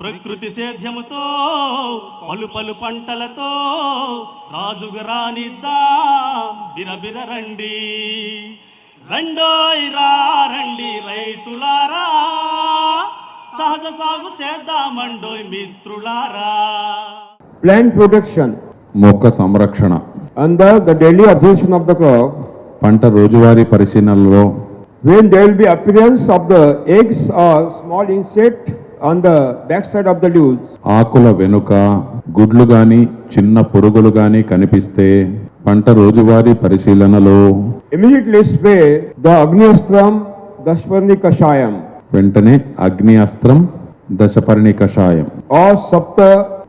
ప్రకృతి సేద్యముతో పలు పలు పంటలతో రాజుగ రానిద్దా? బిరబిర రండి. రండోయ్ రండి రైతులారా. సహజ సాగు చేద్దామండోయ్ మిత్రులారా. ప్లాంట్ ప్రొటెక్షన్ మొక్క సంరక్షణ. And the daily observation of the పంట రోజువారీ పరిశీలనలో. When they will be of the eggs are small insect on the back side of the dues ఆకుల వెనుక గుడ్లు గాని చిన్న పురుగులు గాని కనిపిస్తే పంట రోజువారీ పరిశీలనలో. ఇమిడియట్లీ స్ప్రే ద అగ్నిస్త్రం దశపర్ణి కషాయం వెంటనే అగ్ని అస్త్రం దశపర్ణి కషాయం ఆ సప్త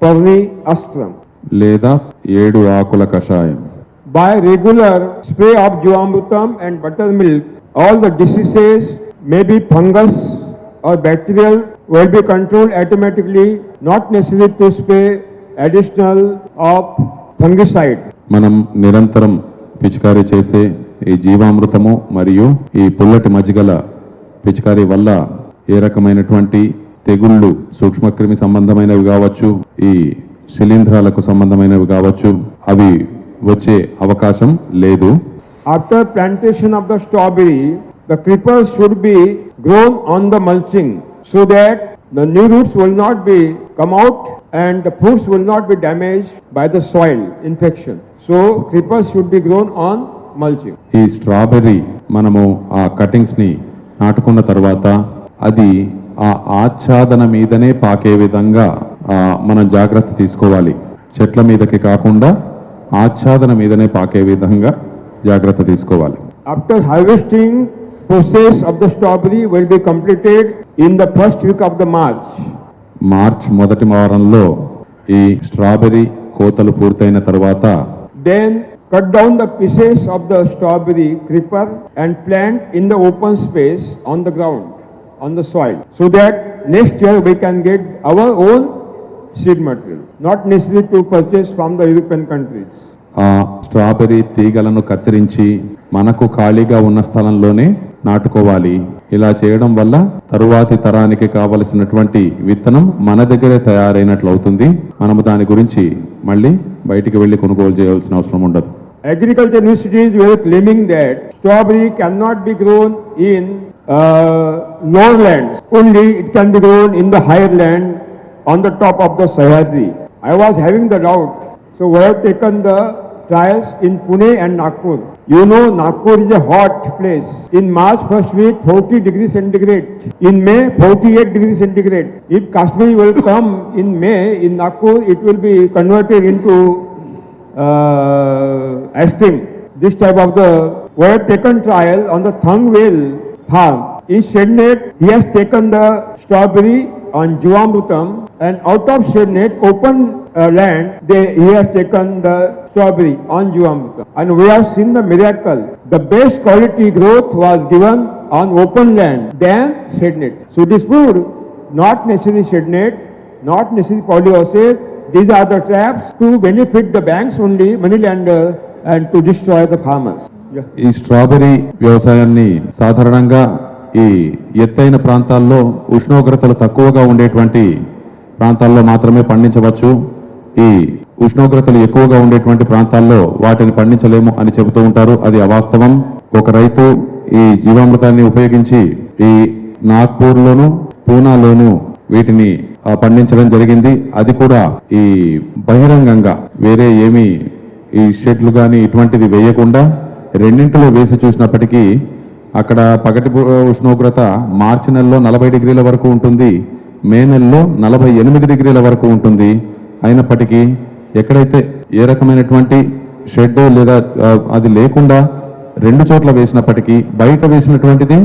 పర్ణి అస్త్రం లేదా ఏడు ఆకుల కషాయం. By regular spray of jeevamrutham and buttermilk all the diseases be fungus or bacterial will be controlled automatically not necessary to spray additional of fungicide మనం నిరంతరం పిచికారీ చేసే ఈ జీవామృతము మరియు ఈ పుల్లటి మజ్జిగల పిచికారీ వల్ల ఏ రకమైనటువంటి తెగుళ్ళు సూక్ష్మక్రిమి సంబంధమైనవి కావచ్చు ఈ శిలీంధ్రాలకు సంబంధమైనవి కావచ్చు అవి వచ్చే అవకాశం లేదు after plantation of the strawberry the creepers should be grown on the mulching so that the new roots will not be come out and the fruits will not be damaged by the soil infection so creepers should be grown on mulching ఈ strawberry మనము ఆ కటింగ్స్ని నాటుకున్న తర్వాత అది ఆ ఆచ్ఛాదన మీదనే పాకే విధంగా మనం జాగ్రత్త తీసుకోవాలి చెట్ల మీదకి కాకుండా ఆచ్ఛాదన మీదనే పాకే విధంగా జాగ్రత్త తీసుకోవాలి After harvesting, process of the strawberry will be completed in the first week of the March March మొదటి వారంలో ఈ స్ట్రాబెరీ కోతలు పూర్తయిన తర్వాత then cut down the pieces of the strawberry creeper and plant in the open space on the ground on the soil so that next year we can get our own seed material not necessary to purchase from the European countries ఆ strawberry తీగలను కత్తిరించి మనకు ఖాళీగా ఉన్న స్థలంలోనే నాటుకోవాలి. ఇలా చేయడం వల్ల తరువాతి తరానికి కావలసినటువంటి విత్తనం మన దగ్గరే తయారైనట్లు అవుతుంది మనము దాని గురించి మళ్ళీ బయటికి వెళ్ళి కొనుగోలు చేయాల్సిన అవసరం ఉండదు. Agriculture institute were claiming that strawberry can not be grown in lower land only it can be in the land on the top of the Sahyadri I was having so why have the trials in Pune and Nagpur. You know Nagpur is a hot place. In March first week 40 degrees centigrade. In May 48 degrees centigrade. If Kashmir will come in May in Nagpur it will be converted into uh, extreme. This type of the, we have taken trial on the Thangwell farm. In Shednet, he has taken the strawberry on Jivamrutam and out of Shednet, open uh, land, they, he has taken the strawberry on Jivamrutam. And we have seen the miracle. The best quality growth was given on open land than Shednet. So it is proved not necessarily Shednet, not necessarily polyhouses, these are the traps to benefit the banks only, money lender, and to destroy the farmers. Yeah. ఈ strawberry వ్యవసాయాన్ని సాధారణంగా ఈ ఎత్తైన ప్రాంతాల్లో ఉష్ణోగ్రతలు తక్కువగా ఉండేటువంటి ప్రాంతాల్లో మాత్రమే పండించవచ్చు. ఈ ఉష్ణోగ్రతలు ఎక్కువగా ఉండేటువంటి ప్రాంతాల్లో వాటిని పండించలేము అని చెబుతూ ఉంటారు. అది అవాస్తవం. ఒక రైతు ఈ జీవామృతాన్ని ఉపయోగించి ఈ నాగ్పూర్లోను పూనాలోను వీటిని పండించడం జరిగింది. అది కూడా ఈ బహిరంగంగా వేరే ఏమీ ఈ షెడ్లు కానీ ఇటువంటిది వేయకుండా రెండింటిలో వేసి చూసినప్పటికీ అక్కడ పగటి ఉష్ణోగ్రత మార్చి నెలలో నలభై డిగ్రీల వరకు ఉంటుంది మే నెలలో నలభై ఎనిమిది డిగ్రీల వరకు ఉంటుంది. అయినప్పటికీ ఎక్కడైతే ఏ రకమైనటువంటి షెడ్ లేదా అది లేకుండా రెండు చోట్ల వేసినప్పటికీ బయట వేసినటువంటిది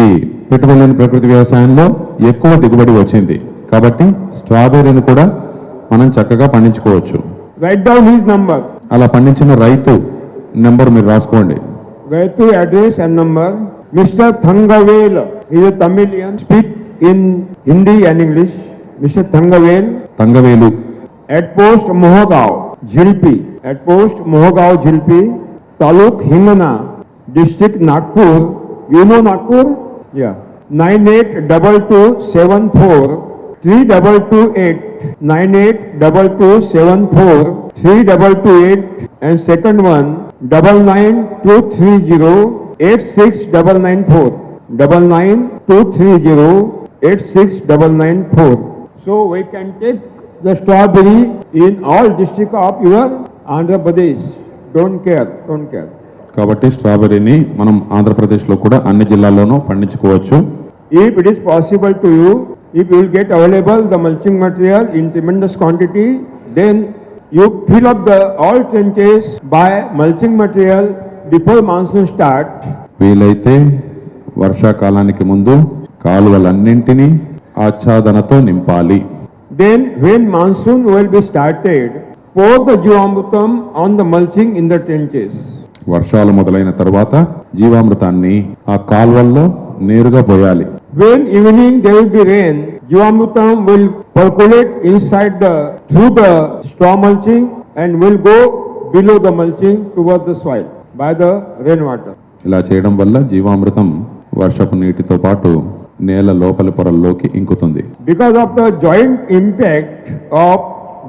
ఈ పెట్టుబడి ప్రకృతి వ్యవసాయంలో ఎక్కువ దిగుబడి వచ్చింది. కాబట్టి స్ట్రాబెర్రీని కూడా మనం చక్కగా పండించుకోవచ్చు. Number. అలా పండించిన రైతు నెంబర్ మీరు రాసుకోండి. Gayatri address and number. Mr. Thangavel is a Tamilian, speak in Hindi and English. Mr. Thangavel. Thangavelu. At post Mohagaon, Jilpi. At post Mohagaon, Jilpi. Taluk Hingana, district Nagpur. You know Nagpur? Yeah. 982274 3228 nine eight double two seven four three double two eight and second one double nine two three zero eight six double nine four double nine two three zero eight six double nine four. So we can take the strawberry in all district of your Andhra Pradesh. Don't care, don't care. కాబట్టి స్ట్రాబెర్రీని మనం ఆంధ్రప్రదేశ్లో కూడా అన్ని జిల్లాల్లోనూ పండించుకోవచ్చు If it is possible to you, if you will get available the mulching material in tremendous quantity, then you fill up the all trenches by mulching material before monsoon start. వీలైతే వర్షాకాలానికి ముందు కాలువలన్నింటినీ ఆచ్ఛాదనతో నింపాలి Then when monsoon will be started, pour the Jivamrutam on the mulching in the trenches. వర్షాలు మొదలైన తర్వాత జీవామృతాన్ని ఆ కాల్వల్లో నేరుగా పోయాలి When evening there will be rain, Jivamrutam will percolate inside the, through the straw mulching and will go below the mulching toward the soil by the rainwater. ఇలా చేయడం వల్ల జీవామృతం వర్షపు నీటితో పాటు నేల లోపలి పొరల్లోకి ఇంకుతుంది Because of the joint impact of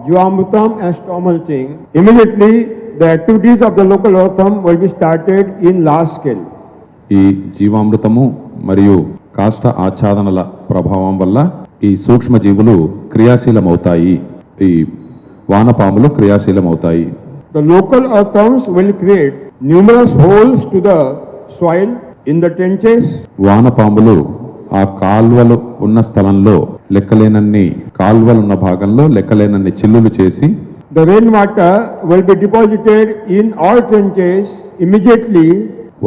Jivamrutam and straw mulching, immediately the activities of the local earthworm will be started in large scale. ఈ జీవామృతము మరియు కాష్ట ఆచ్ఛాదనల ప్రభావం వల్ల ఈ సూక్ష్మజీవులు క్రియాశీలమవుతాయి. ఈ వానపాములు క్రియాశీలమవుతాయి. The local earthworms will create numerous holes to the soil in the trenches వానపాములు ఆ కాల్వలు ఉన్న స్థలంలో లెక్కలేనన్ని కాల్వలు ఉన్న భాగంలో లెక్కలేనన్ని చిల్లులు చేసి the rain water will be deposited in all trenches immediately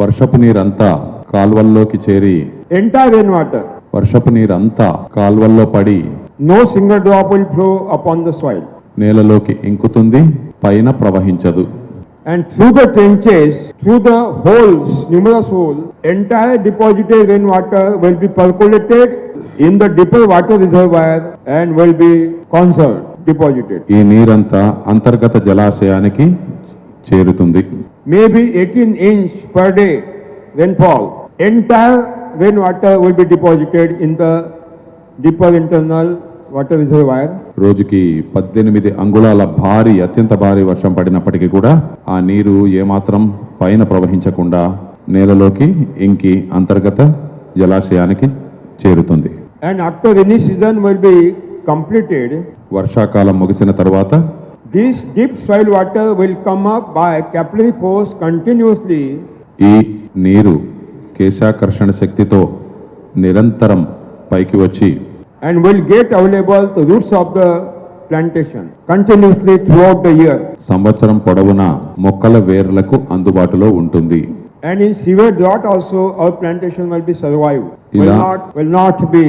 వర్షపు నీరంతా కాల్వల్లోకి చేరి ఎంటైర్ రైన్ వాటర్ వర్షపు నీరు అంతా కాల్వల్లో పడి no single drop will flow upon the soil నేలలోకి ఇంకుతుంది పైన ప్రవహించదు. And through the trenches through the holes numerous hole entire deposited rain water will be percolated in the depot water reservoir and will be conserve deposited ఈ నీరంతా అంతర్గత జలాశయానికి చేరుతుంది. Maybe eighteen inch per day rainfall entire Entire rainwater will be deposited in the deeper internal water reservoir. రోజుకి పద్దెనిమిది అంగుళాల భారీ అత్యంత భారీ వర్షం పడినప్పటికీ కూడా ఆ నీరు ఏమాత్రం పైన ప్రవహించకుండా నేలలోకి ఇంకి అంతర్గత జలాశయానికి చేరుతుంది And after rainy season will be completed, వర్షాకాలం ముగిసిన తర్వాత this deep soil water will come up by capillary force continuously ఈ నీరు కేశాకర్షణ శక్తితో నిరంతరం పైకి వచ్చి and will get available the roots of the plantation continuously throughout the year సంవత్సరం పొడవునా మొక్కల వేర్లకు అందుబాటులో ఉంటుంది. And in severe drought also our plantation will be survive will not will not be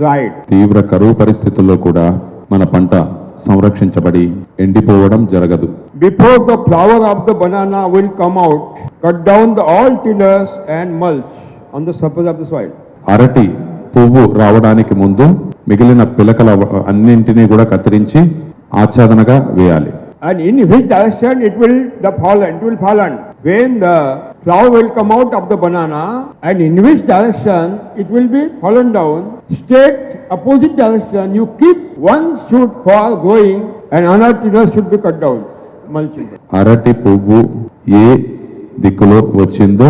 dried తీవ్ర కరువు పరిస్థితుల్లో కూడా మన పంట సంరక్షించబడి ఎండిపోవడం జరగదు. Before the flower of the banana will come out cut down the all tillers and mulch on the surface of the soil అరటి పువ్వు రావడానికి ముందు మిగిలిన పిలకల అన్నింటినీ కూడా కత్తిరించి ఆచ్ఛాదనగా వేయాలి. And in which understand it will the fall it will fall and when the flower will come out of the banana and in which direction it will be fallen down state opposite direction you keep one shoot fall going and other tiller should be cut down mulching అరటి పువ్వు ఏ దిక్కులో వచ్చిందో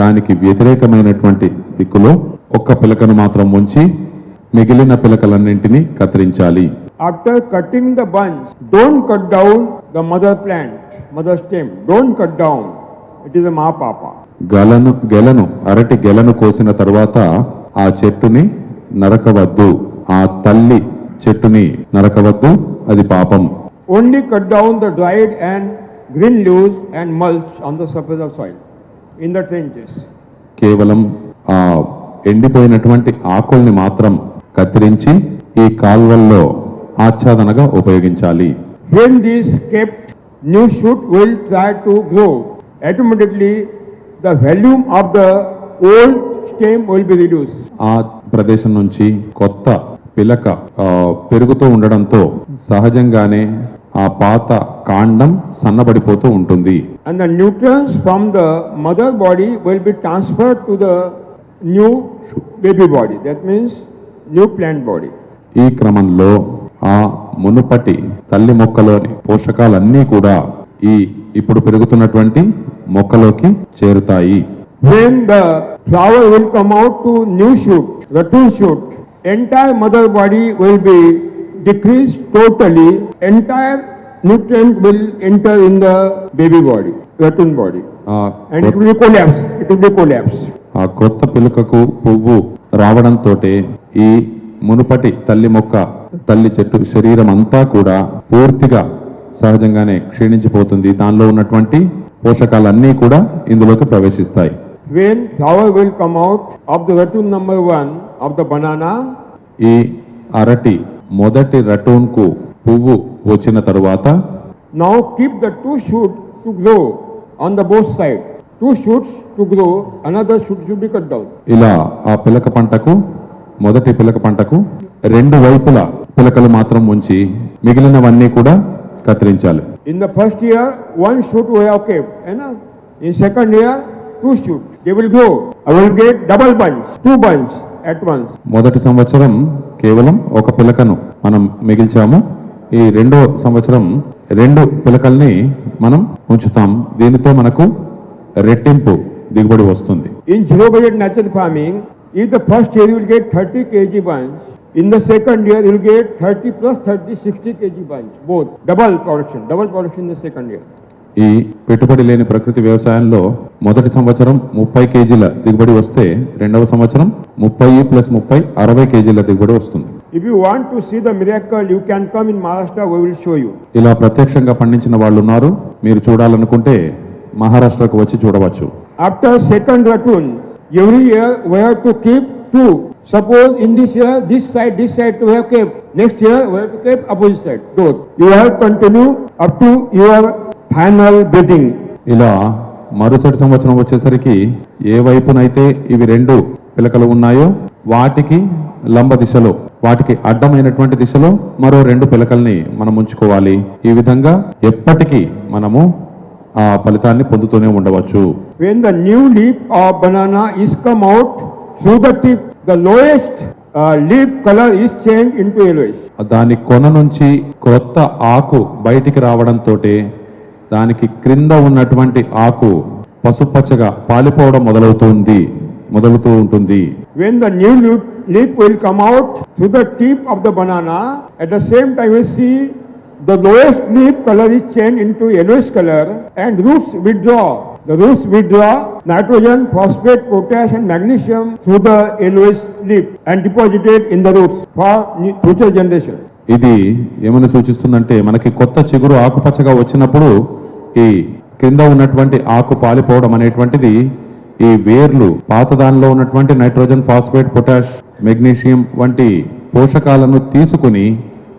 దానికి వ్యతిరేకమైనటువంటి దిక్కులో ఒక్క పిలకను మాత్రం ఉంచి మిగిలిన పిలకలన్నింటినీ కత్తిరించాలి. After cutting the bunch, don't cut down the mother plant, mother stem, don't cut down. It is a mahapapa. గలను గెలను అరటి గెలను కోసిన తర్వాత ఆ చెట్టుని నరకవద్దు. ఆ తల్లి చెట్టుని నరకవద్దు. అది పాపం. Only cut down the dried and green loose and mulch on the surface of soil in the trenches కేవలం ఎండిపోయినటువంటి ఆకుల్ని మాత్రం కత్తిరించి ఈ కాల్వల్లో ఆచ్ఛాదనగా ఉపయోగించాలి. When this kept new shoot will try to grow automatically the volume of the old stem will be reduce ఆ ప్రదేశం నుంచి కొత్త పిలక పెరుగుతూ ఉండడంతో సహజంగానే ఆ పాత కాండం సన్నబడిపోతూ ఉంటుంది. And the nutrients from the mother body will be transfer to the new baby body that means new plant body ఈ క్రమంలో ఆ మునుపటి తల్లి మొక్కలోని పోషకాలన్నీ కూడా ఈ ఇప్పుడు పెరుగుతున్నటువంటి మొక్కలోకి చేరుతాయి. When the flower will come out to new shoot the two shoot entire mother body will be decreased totally. Entire nutrient will enter in the baby body, ratoon body. ఆ And it will be collapse. It will be collapse. ఆ కొత్త పిలుకకు పువ్వు రావడంతో ఈ మునుపటి తల్లి మొక్క తల్లి చెట్టు శరీరం అంతా కూడా పూర్తిగా సహజంగానే క్షీణించిపోతుంది దానిలో ఉన్నటువంటి పోషకాలన్నీ కూడా ఇందులోకి ప్రవేశిస్తాయి When flower will come out of the ratoon number one of the banana, ఈ అరటి మొదటి రటోన్కు పువ్వు వచ్చిన తరువాత? Now keep the two shoot to grow on the both side two shoots to grow another shoot should be cut down ఇలా ఆ పిలక పంటకు మొదటి పిలక పంటకు రెండు వైపుల పిలకలు మాత్రం ఉంచి మిగిలినవన్నీ కూడా కత్తిరించాలి. In the first year one shoot we have kept ఏనా in second year two shoot they will grow I will get double bunch two bunch advance మొదటి సంవత్సరం కేవలం ఒక పిలకను మనం మిగిల్చాము. ఈ రెండో సంవత్సరం రెండు పిలకల్ని మనం ఉంచుతాం. దీనితో మనకు రెట్టింపు దిగుబడి వస్తుంది. In zero budget natural farming in the first year will get thirty KG bunch in the second year will get thirty plus thirty sixty KG bunch both double production double production in the second year ఈ పెట్టుబడి లేని ప్రకృతి వ్యవసాయంలో మొదటి సంవత్సరం ముప్పై కేజీల దిగుబడి వస్తే రెండవ సంవత్సరం ముప్పై ప్లస్ ముప్పై అరవై కేజీల దిగుబడి వస్తుంది If you want to see the miracle, you can come in Maharashtra, we will show you. ఇలా ప్రత్యక్షంగా పండించిన వాళ్ళు ఉన్నారు మీరు చూడాలనుకుంటే మహారాష్ట్రకు వచ్చి చూడవచ్చు After second ratoon, every year we have to keep two. Suppose in this year, this side, this side we have kept. Next year, we have to keep opposite side, both. You have to continue up to final breathing. ఇలా మరుసటి సంవత్సరం వచ్చేసరికి ఏ వైపునైతే ఇవి రెండు పిలకలు ఉన్నాయో వాటికి లంబ దిశలో వాటికి అడ్డమైనటువంటి దిశలో మరో రెండు పిలకల్ని మనం ఉంచుకోవాలి ఈ విధంగా ఎప్పటికీ మనము ఆ ఫలితాన్ని పొందుతూనే ఉండవచ్చు new leaf of banana is come out through the tip, the lowest uh, leaf color is changed into yellowish. దాని కొన నుంచి క్రొత్త ఆకు బయటికి రావడంతో దానికి క్రింద ఉన్నటువంటి ఆకు పసుపచ్చగా పాలిపోవడం మొదలవుతుంది మొదలుతూ ఉంటుంది. When the new leaf will come out to the tip of the banana at the same time see the lowest colour is change in to colour and roots withdraw the roots withdraw nitrogen phosphate potash and magnesium to the yellowish leaf and deposited in the roots for future generation ఇది ఏమని సూచిస్తుందంటే మనకి కొత్త చిగురు ఆకుపచ్చగా వచ్చినప్పుడు ఈ క్రింద ఉన్నటువంటి ఆకు పాలిపోవడం అనేటువంటిది ఈ వేర్లు పాత దానిలో ఉన్నటువంటి నైట్రోజన్ ఫాస్ఫేట్ పొటాష్ మెగ్నీషియం వంటి పోషకాలను తీసుకుని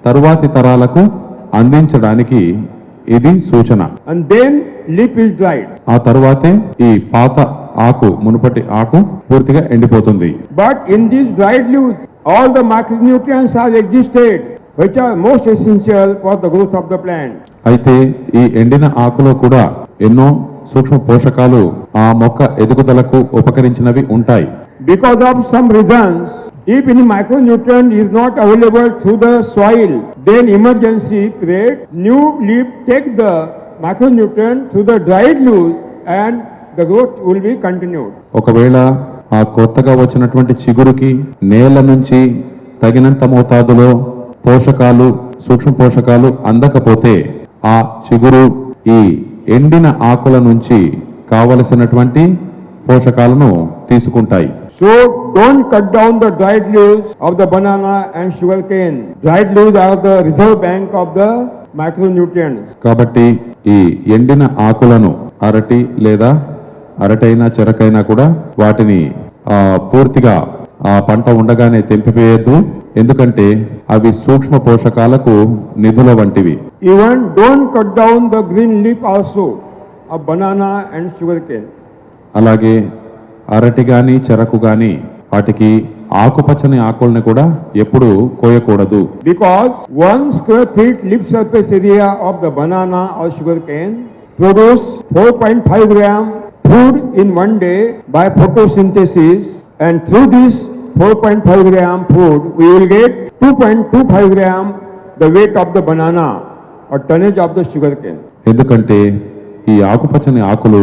తరువాతి తరాలకు అందించడానికి ఇది సూచన. And then leaf is dried. ఆ తరువాతే ఈ పాత ఆకు మునుపటి ఆకు పూర్తిగా ఎండిపోతుంది. But in these dried leaves, all the macronutrients are existed, white are most essential for the group of the plan అయితే ఈ ఎండిన ఆకులో కూడా ఎన్నో సూక్ష్మ పోషకాలు ఆ మొక్క ఎదుగుదలకు ఉపకరించినవి ఉంటాయి. Because of some reasons if in micro micronutrient is not available to the soil then emergency create new leaf take the micro nutrient to the dried loose and the growth will be continued ఒకవేళ ఆ కొత్తగా వచ్చినటువంటి చిగురుకి నేల నుంచి తగినంత మోతాదులో పోషకాలు సూక్ష్మ పోషకాలు అందకపోతే ఆ చిగురు ఈ ఎండిన ఆకుల నుంచి కావలసినటువంటి పోషకాలను తీసుకుంటాయి So don't cut down the dried leaves of the banana and sugarcane. Dried leaves are the reserve bank of the macronutrients. కాబట్టి ఈ ఎండిన ఆకులను అరటి లేదా అరటైనా చెరకైనా కూడా వాటిని పూర్తిగా ఆ పంట ఉండగానే తెంపివేయద్దు. ఎందుకంటే అవి సూక్ష్మ పోషకాలకు నిధుల వంటివి. Even don't cut down the green leaf also ఆ బనానా అండ్ షుగర్ కేన్ అలాగే అరటి గాని చెరకు గాని వాటికి ఆకుపచ్చని ఆకుల్ని కూడా ఎప్పుడు కోయకూడదు. Because one square feet leaf surface area of the banana or sugarcane produce four point five gram food in one day by photosynthesis and through this 4.5 gram food we will get 2.25 gram the weight of the banana or tonnage of the sugarcane. ఎందుకంటే ఈ ఆకుపచ్చని ఆకులు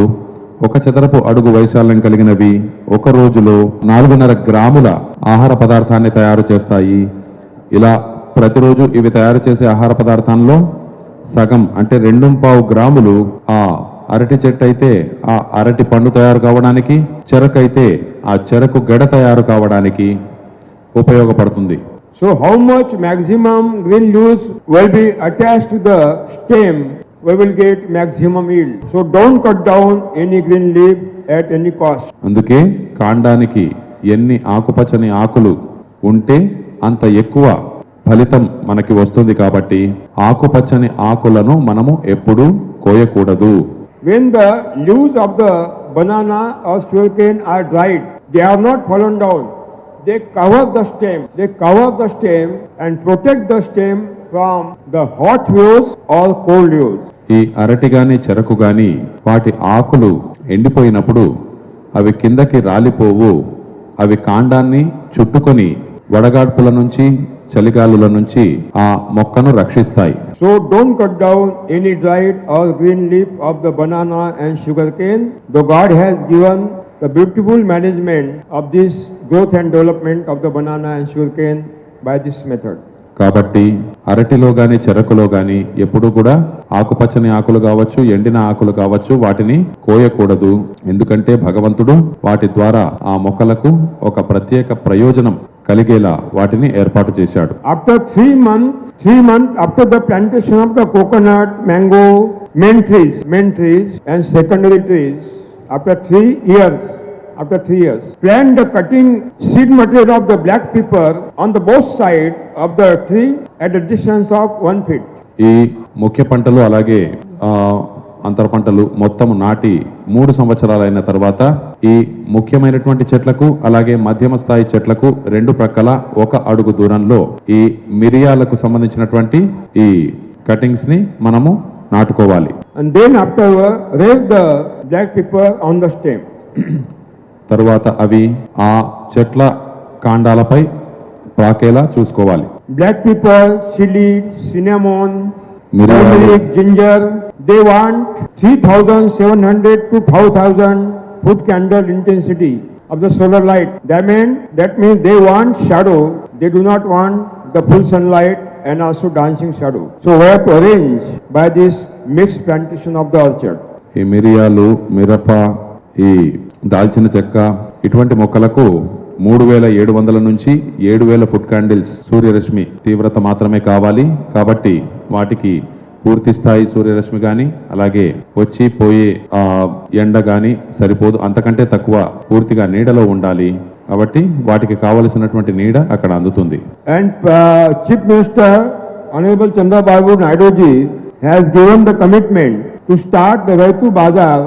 ఒక చదరపు అడుగు వైశాల్యం కలిగినవి ఒక రోజులో నాలుగున్నర గ్రాముల ఆహార పదార్థాన్ని తయారు చేస్తాయి ఇలా ప్రతిరోజు ఇవి తయారు చేసే ఆహార పదార్థాల్లో సగం అంటే రెండు పావు గ్రాములు ఆ అరటి చెట్టు అయితే ఆ అరటి పండు తయారు కావడానికి చెరకు అయితే ఆ చెరకు గడ తయారు కావడానికి ఉపయోగపడుతుంది. So how much maximum green juice will be attach to the stem we will get maximum yield so don't cut down any green leave at any cost అందుకే కాండానికి ఎన్ని ఆకుపచ్చని ఆకులు ఉంటే అంత ఎక్కువ ఫలితం మనకి వస్తుంది కాబట్టి ఆకుపచ్చని ఆకులను మనము ఎప్పుడు కోయకూడదు. When the loose of the banana are స్టోకెన్ or dried they are not fallen down. They cover the stem. They cover the stem and protect the stem from the hot waves or cold waves. ఈ అరటి గాని చెరకు గాని వాటి ఆకులు ఎండిపోయినప్పుడు అవి కిందకి రాలిపోవు అవి కాండాన్ని చుట్టుకొని వడగాడ్పుల నుంచి చలిగాలుల నుంచి ఆ మొక్కను రక్షిస్తాయి So don't cut down any dried or green leaf of the banana and sugarcane. Though God has given the beautiful management of this growth and development of the banana and sugarcane by this method. కాబట్టి అరటిలో గాని చెరకులో గాని ఎప్పుడు కూడా ఆకుపచ్చని ఆకులు కావచ్చు ఎండిన ఆకులు కావచ్చు వాటిని కోయకూడదు ఎందుకంటే భగవంతుడు వాటి ద్వారా ఆ మొక్కలకు ఒక ప్రత్యేక ప్రయోజనం కలిగేలా వాటిని ఏర్పాటు చేశాడు After three months, three months after the plantation of the coconut, mango, main trees, main trees and secondary trees, after three years, after three years, plant the cutting seed material of the black pepper on the both side of the tree at a distance of one feet. ఈ ముఖ్య పంటలు అలాగే అంతర పంటలు మొత్తం నాటి మూడు సంవత్సరాలైన తర్వాత ఈ ముఖ్యమైనటువంటి చెట్లకు అలాగే మధ్యమ స్థాయి చెట్లకు రెండు ప్రక్కల ఒక అడుగు దూరంలో ఈ మిరియాలకు సంబంధించినటువంటి ఈ కటింగ్స్ని మనము నాటుకోవాలి And then afterward, raise the jack paper on the stem తర్వాత అవి ఆ చెట్ల కాండాలపై పాకేలా చూసుకోవాలి. Black pepper chilli cinnamon మిరమరిక్ ginger they want three thousand seven hundred to five thousand foot candle intensity of the solar light then that means they want shadow they do not want the full sunlight and also dancing shadow so we have arrange by this mix plantation of the orchard ఈ మిరియాలు మిరప ఈ దాల్చిన చెక్క ఇటువంటి మొక్కలకు మూడు వేల ఏడు వందల నుంచి ఏడు వేల ఫుట్ క్యాండిల్స్ సూర్యరశ్మి తీవ్రత మాత్రమే కావాలి. కాబట్టి వాటికి పూర్తి స్థాయి సూర్యరశ్మి కానీ అలాగే వచ్చి పోయే ఆ, ఎండ కానీ సరిపోదు. అంతకంటే తక్కువ పూర్తిగా నీడలో ఉండాలి. కాబట్టి వాటికి కావలసినటువంటి నీడ అక్కడ అందుతుంది. And chief minister honourable Chandrababu Chandra Babu given the commitment to start the Raitu Bazar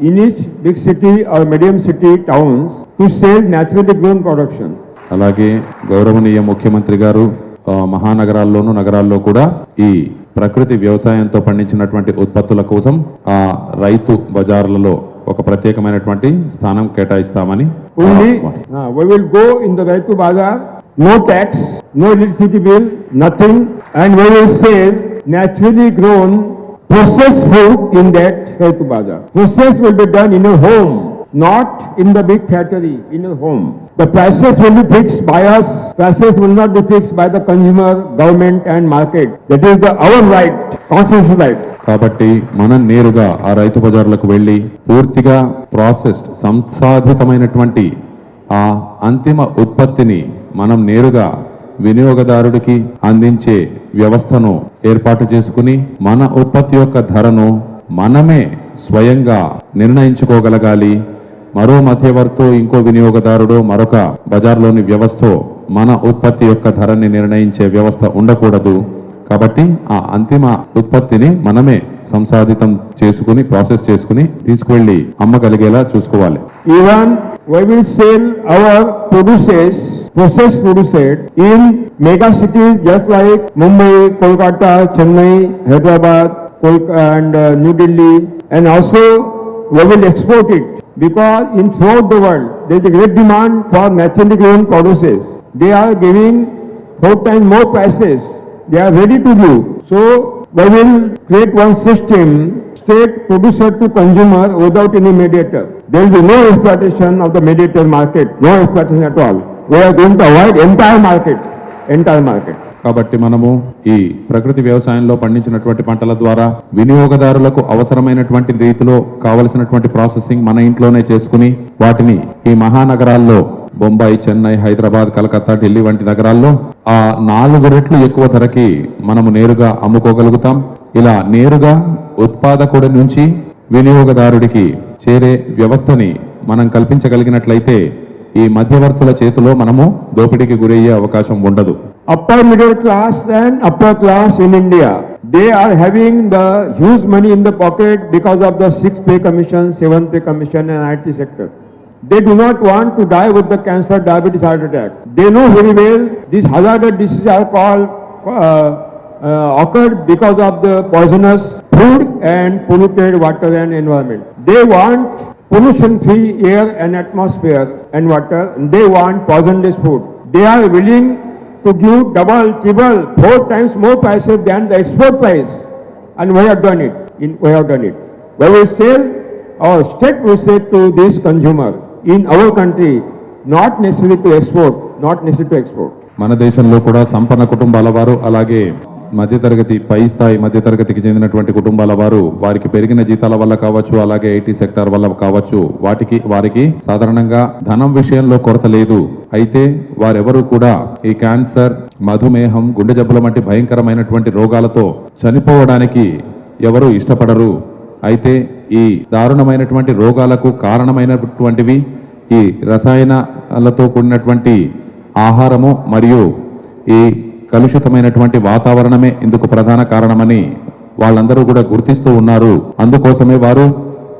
in each big city or medium city towns to sell naturally grown production. అలాగే గౌరవనీయ ముఖ్యమంత్రి గారు మహానగరాల్లోనూ నగరాల్లో కూడా ఈ ప్రకృతి వ్యవసాయంతో పండించినటువంటి ఉత్పత్తుల కోసం ఆ రైతు బజార్లలో ఒక ప్రత్యేకమైనటువంటి స్థానం కేటాయిస్తామని Only, ఆ, uh, we will go in the Raitu Bazar, no tax, no electricity bill, nothing, and we will sell naturally grown processed food in that Raitu Bazar. Process will be done in a home, not in the big factory, in a home. The prices will be fixed by us, prices will not be fixed by the consumer, government and market. That is the our right, constitutional right. కాబట్టి మనం నేరుగా ఆ రైతు బజార్లకు వెళ్ళి పూర్తిగా processed సంసాధితమైనటువంటి ఆ అంతిమ ఉత్పత్తిని మనం నేరుగా వినియోగదారుడికి అందించే వ్యవస్థను ఏర్పాటు చేసుకుని మన ఉత్పత్తి యొక్క ధరను మనమే స్వయంగా నిర్ణయించుకోగలగాలి. మరో మధ్యవర్తో ఇంకో వినియోగదారుడు మరొక బజార్లోని వ్యవస్థ మన ఉత్పత్తి యొక్క ధరని నిర్ణయించే వ్యవస్థ ఉండకూడదు. కాబట్టి ఆ అంతిమ ఉత్పత్తిని మనమే సంసాధితం చేసుకుని ప్రాసెస్ చేసుకుని తీసుకువెళ్ళి అమ్మగలిగేలా చూసుకోవాలి. Even we we sale our produces processed produces in mega cities just like Mumbai, Kolkata, Chennai, Hyderabad, and uh, New Delhi, and also we will export it because in throughout the world there is a great demand for naturally grown produces. They are giving four times more prices. They are ready to do. So we will create one system state producer to consumer without any mediator. There will be no exploitation of the mediator market, no exploitation at all. We are going to entire market కాబట్టి మనము ఈ ప్రకృతి వ్యవసాయంలో పండించినటువంటి పంటల ద్వారా వినియోగదారులకు అవసరమైనటువంటి రీతిలో కావలసినటువంటి ప్రాసెసింగ్ మన ఇంట్లోనే చేసుకుని వాటిని ఈ మహానగరాల్లో బొంబాయి చెన్నై హైదరాబాద్ కలకత్తా ఢిల్లీ వంటి నగరాల్లో ఆ నాలుగు రెట్లు ఎక్కువ ధరకి మనము నేరుగా అమ్ముకోగలుగుతాం. ఇలా నేరుగా ఉత్పాదకుడి నుంచి వినియోగదారుడికి చేరే వ్యవస్థని మనం కల్పించగలిగినట్లయితే ఈ మధ్యవర్తుల చేతిలో మనము దోపిడీకి గురయ్యే అవకాశం ఉండదు Upper middle class and upper class in India, they are having the huge money in the pocket because of the six pay commission, seven pay commission and IT sector. They do not want to die with the cancer, diabetes, heart attack. They know very well these hazardous diseases are called, uh, uh, occurred because of the poisonous food and polluted water and environment. They want pollution-free air and atmosphere and water. and They want poisonless food. They are willing to give double, triple, four times more prices than the export price. And we have done it. In, we have done it. We will sell our state will say to this consumer in our country, not necessary to export, not necessary to export. మన దేశంలో కూడా సంపన్న కుటుంబాల వారు అలాగే మధ్యతరగతి పై స్థాయి మధ్యతరగతికి చెందినటువంటి కుటుంబాల వారు వారికి పెరిగిన జీతాల వల్ల కావచ్చు అలాగే ఐటీ సెక్టార్ వల్ల కావచ్చు వాటికి వారికి సాధారణంగా ధనం విషయంలో కొరత లేదు. అయితే వారెవరూ కూడా ఈ క్యాన్సర్ మధుమేహం గుండె జబ్బుల వంటి భయంకరమైనటువంటి రోగాలతో చనిపోవడానికి ఎవరు ఇష్టపడరు. అయితే ఈ దారుణమైనటువంటి రోగాలకు కారణమైనటువంటివి ఈ రసాయనాలతో కూడినటువంటి ఆహారము మరియు ఈ కలుషితమైనటువంటి వాతావరణమే ఇందుకు ప్రధాన కారణమని వాళ్ళందరూ కూడా గుర్తిస్తూ ఉన్నారు. అందుకోసమే వారు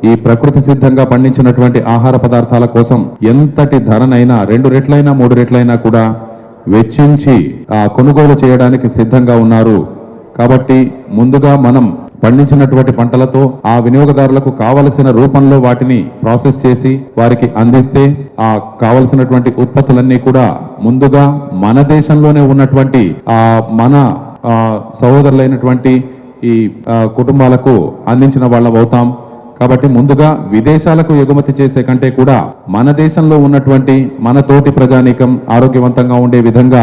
ఈ ప్రకృతి సిద్ధంగా పండించినటువంటి ఆహార పదార్థాల కోసం ఎంతటి ధరనైనా రెండు రెట్లైనా మూడు రెట్లైనా కూడా వెచ్చించి ఆ కొనుగోలు చేయడానికి సిద్ధంగా ఉన్నారు. కాబట్టి ముందుగా మనం పండించినటువంటి పంటలతో ఆ వినియోగదారులకు కావలసిన రూపంలో వాటిని ప్రాసెస్ చేసి వారికి అందిస్తే ఆ కావలసినటువంటి ఉత్పత్తులన్నీ కూడా ముందుగా మన దేశంలోనే ఉన్నటువంటి ఆ మన సహోదరులైనటువంటి ఈ కుటుంబాలకు అందించిన వాళ్ళం అవుతాం. కాబట్టి ముందుగా విదేశాలకు ఎగుమతి చేసే కంటే కూడా మన దేశంలో ఉన్నటువంటి మన తోటి ప్రజానీకం ఆరోగ్యవంతంగా ఉండే విధంగా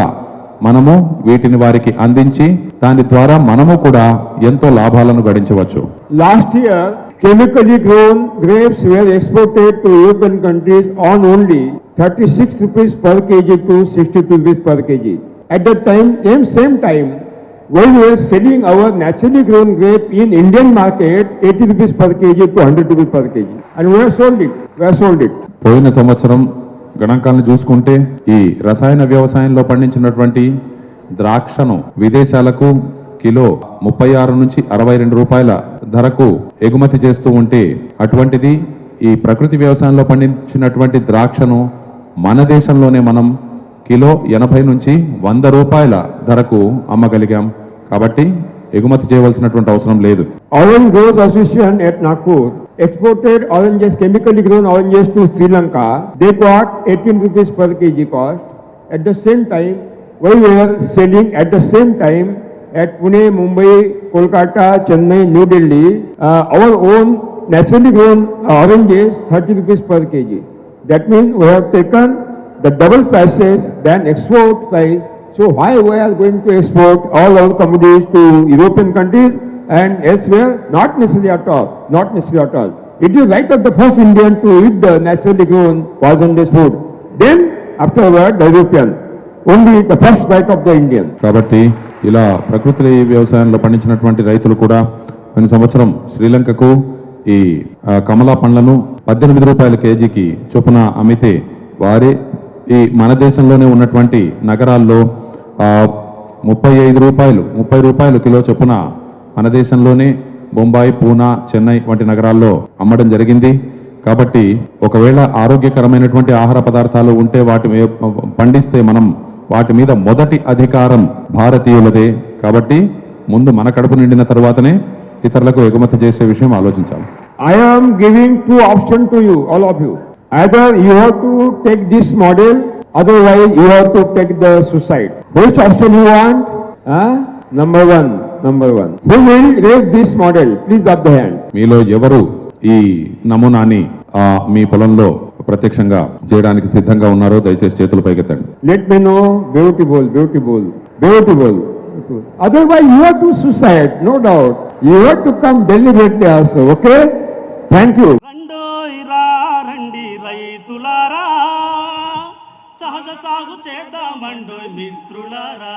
మనము వీటిని వారికి అందించి దాని ద్వారా మనము కూడా ఎంతో లాభాలను గడించవచ్చు. Last year chemical grown grapes were exported to European countries on only thirty six rupees per KG to sixty two rupees per KG at the time ఏం same time we were selling our naturally grown grape in Indian market eighty rupees per KG to hundred rupees per KG and we sold it we sold it పోయిన సంవత్సరం గణాంకాలను చూసుకుంటే ఈ రసాయన వ్యవసాయంలో పండించినటువంటి ద్రాక్షను విదేశాలకు కిలో ముప్పై ఆరు నుంచి అరవై రెండు రూపాయల ధరకు ఎగుమతి చేస్తూ ఉంటే అటువంటిది ఈ ప్రకృతి వ్యవసాయంలో పండించినటువంటి ద్రాక్షను మన దేశంలోనే మనం కిలో ఎనభై నుంచి వంద రూపాయల ధరకు అమ్మగలిగాం. కాబట్టి ఎగుమతి చేయవలసినటువంటి అవసరం లేదు. Orange Growers association at Nagpur exported oranges, chemically grown oranges to Sri Lanka. They got 18 rupees per kg cost. At the same time, we were selling at the same time at Pune, Mumbai, Kolkata, Chennai, New Delhi, uh, our own naturally grown oranges 30 rupees per kg. That means we have taken the double prices than export price. So why we are going to export all our commodities to European countries and elsewhere? Not necessarily at all, not necessarily at all. It is right of the first Indian to eat the naturally grown poisonless food. Then afterward the European. Only the first right of the Indian. కాబట్టి ఇలా ప్రకృతి వ్యవసాయంలో పండించినటువంటి రైతులు కూడా కొన్ని సంవత్సరం శ్రీలంకకు ఈ ఆ, కమలా పండ్లను పద్దెనిమిది రూపాయల కేజీకి చొప్పున అమ్మితే వారే ఈ మన దేశంలోనే ఉన్నటువంటి నగరాల్లో ఆ, ముప్పై ఐదు రూపాయలు ముప్పై రూపాయలు కిలో చొప్పున మన దేశంలోనే బొంబాయి పూనా చెన్నై వంటి నగరాల్లో అమ్మడం జరిగింది. కాబట్టి ఒకవేళ ఆరోగ్యకరమైనటువంటి ఆహార పదార్థాలు ఉంటే వాటి పండిస్తే మనం వాటి మీద మొదటి అధికారం భారతీయులదే. కాబట్టి ముందు మన కడుపు నిండిన తరువాతనే ఇతరులకు ఎగుమతి చేసే విషయం ఆలోచించాలి. I giving two option to you all of you either you you to take this model otherwise you you to take the suicide suicide. Option you want number one number one who will rave this model please up the hand మీలో ఎవరు ఈ నమూనాని మీ పొలంలో ప్రత్యక్షంగా చేయడానికి సిద్ధంగా ఉన్నారో దయచేసి చేతులు పైకెత్తండి. Let me know beautiful beautiful beautiful otherwise you have to suicide no doubt you have to come deliberately also okay thank you సాగు చేద్దామండు మిత్రులరా.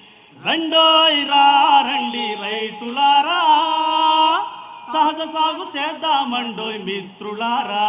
రండోయ్ రా రండి రైతులారా. సహజ సాగు చేద్దామండోయ్ మిత్రులారా.